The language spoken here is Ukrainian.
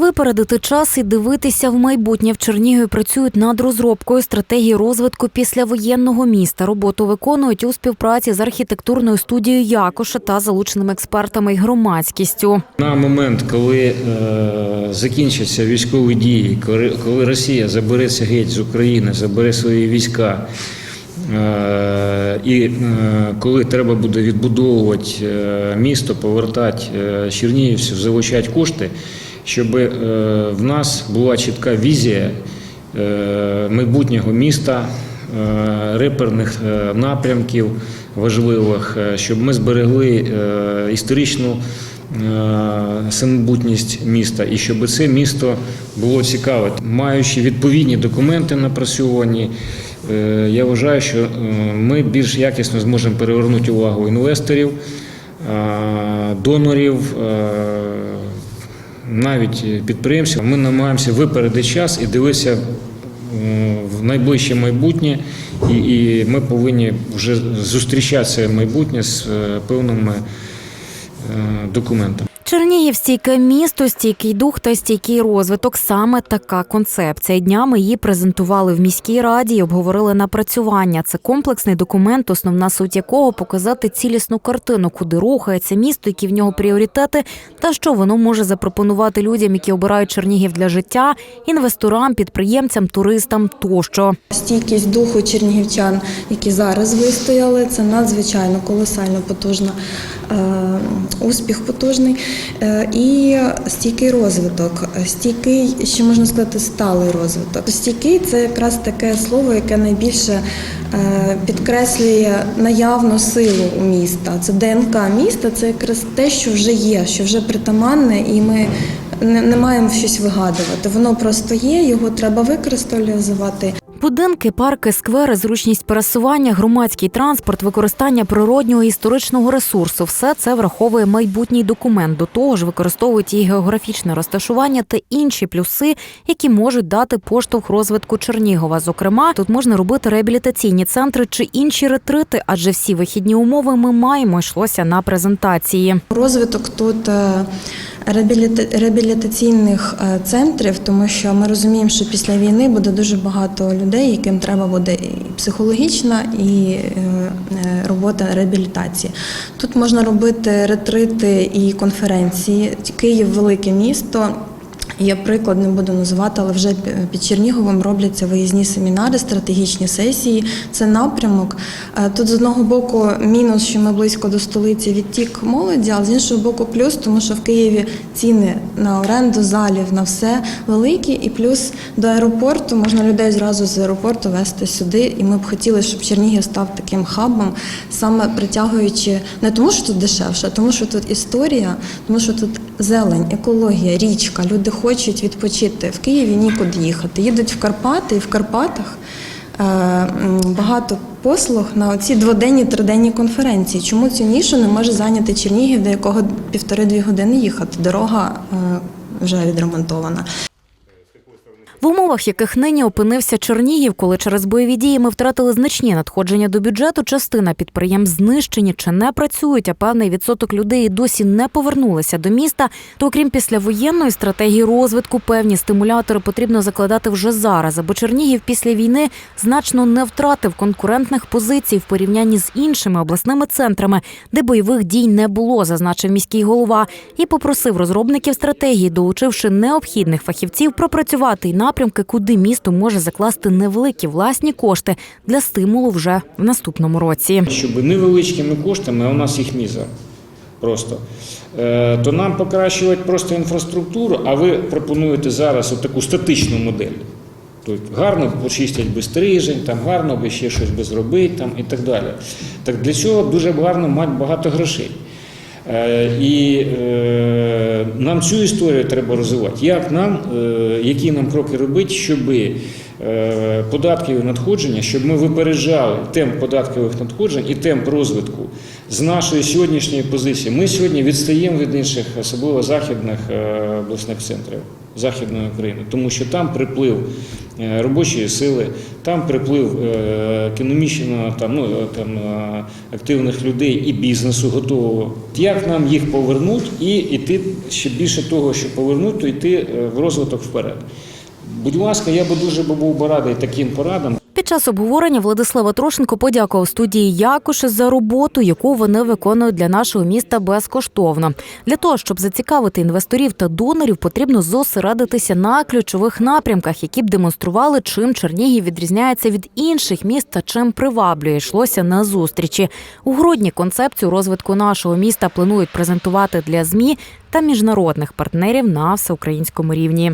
Випередити час і дивитися в майбутнє в Чернігові працюють над розробкою стратегії розвитку післявоєнного міста. Роботу виконують у співпраці з архітектурною студією Якоша та залученими експертами й громадськістю. На момент, коли е, закінчаться військові дії, коли, коли Росія забереться геть з України, забере свої війська, е, і е, коли треба буде відбудовувати е, місто, повертати чернігівців, залучати кошти, щоб е, в нас була чітка візія е, майбутнього міста, е, реперних напрямків важливих, щоб ми зберегли історичну самобутність міста і щоб це місто було цікаве. Маючи відповідні документи напрацьовані, я вважаю, що ми більш якісно зможемо перевернути увагу інвесторів, донорів. Е, навіть підприємців, ми намагаємося випередити час і дивитися в найближче майбутнє, і, і ми повинні вже зустрічатися майбутнє з е, певними е, документами. Чернігів стійке місто, стійкий дух та стійкий розвиток. Саме така концепція. Днями її презентували в міській раді і обговорили напрацювання. Це комплексний документ, основна суть якого показати цілісну картину, куди рухається місто, які в нього пріоритети, та що воно може запропонувати людям, які обирають Чернігів для життя, інвесторам, підприємцям, туристам тощо. Стійкість духу чернігівчан, які зараз вистояли, це надзвичайно колосально потужна, е, успіх потужний. Е, І стійкий розвиток, стійкий, ще можна сказати, сталий розвиток. Стійкий це якраз таке слово, яке найбільше е, підкреслює наявну силу у міста. Це ДНК міста, це якраз те, що вже є, що вже притаманне, і ми не, не маємо щось вигадувати. Воно просто є, його треба використовувати. Будинки, парки, сквери, зручність пересування, громадський транспорт, використання природнього і історичного ресурсу все це враховує майбутній документ. До того ж, використовують і географічне розташування та інші плюси, які можуть дати поштовх розвитку Чернігова. Зокрема, тут можна робити реабілітаційні центри чи інші ретрити, адже всі вихідні умови ми маємо йшлося на презентації. Розвиток тут е, реабілітаційних е, центрів, тому що ми розуміємо, що після війни буде дуже багато людей, яким треба буде і психологічна, і е, е, робота реабілітації. Тут можна робити ретрити і конференції. Київ велике місто. Я приклад не буду називати, але вже під Черніговом робляться виїзні семінари, стратегічні сесії. Це напрямок. Е, Тут з одного боку мінус, що ми близько до столиці відтік молоді, а з іншого боку, плюс, тому що в Києві ціни на оренду залів на все великі, і плюс до аеропорту можна людей зразу з аеропорту вести сюди. І ми б хотіли, щоб Чернігів став таким хабом, саме притягуючи не тому, що тут дешевше, а тому, що тут історія, тому що тут зелень, екологія, річка. Люди хочуть відпочити. В Києві нікуди їхати. Їдуть в Карпати, і в Карпатах е, багато послуг на ці дводенні, триденні конференції. Чому цю нішу не може зайняти Чернігів, до якого півтори-дві години їхати? Дорога е, вже відремонтована. В умовах, яких нині опинився Чернігів, коли через бойові дії ми втратили значні надходження до бюджету, частина підприємств знищені чи не працюють, а певний відсоток людей досі не повернулися до міста. То окрім післявоєнної стратегії розвитку, певні стимулятори потрібно закладати вже зараз, аби Чернігів після війни значно не втратив конкурентних позицій в порівнянні з іншими обласними центрами, де бойових дій не було, зазначив міський голова, і попросив розробників стратегії, долучивши необхідних фахівців, пропрацювати й напрямки, куди місто може закласти невеликі власні кошти для стимулу вже в наступному році. Щоб невеличкими коштами, а у нас їх міза просто, е, то нам покращувати просто інфраструктуру, а ви пропонуєте зараз таку статичну модель. Тобто гарно почистять би стрижень, там гарно би ще щось би зробити там, і так далі. Так для цього дуже гарно мати багато грошей. Е, І е, нам цю історію треба розвивати. Як нам, е, які нам кроки робити, щоб податкові надходження, щоб ми випереджали темп податкових надходжень і темп розвитку з нашої сьогоднішньої позиції. Ми сьогодні відстаємо від інших, особливо західних обласних центрів Західної України, тому що там приплив робочої сили, там приплив е, економічно там, ну, е, там, е, активних людей і бізнесу готового. Як нам їх повернути і йти ще більше того, що повернути, то йти е, в розвиток вперед. Будь ласка, я би дуже був би радий таким порадам. Під час обговорення Владислава Трошенко подякував студії Якуші за роботу, яку вони виконують для нашого міста безкоштовно. Для того щоб зацікавити інвесторів та донорів, потрібно зосередитися на ключових напрямках, які б демонстрували, чим Чернігів відрізняється від інших міст та чим приваблює. Йшлося на зустрічі. У грудні концепцію розвитку нашого міста планують презентувати для змі та міжнародних партнерів на всеукраїнському рівні.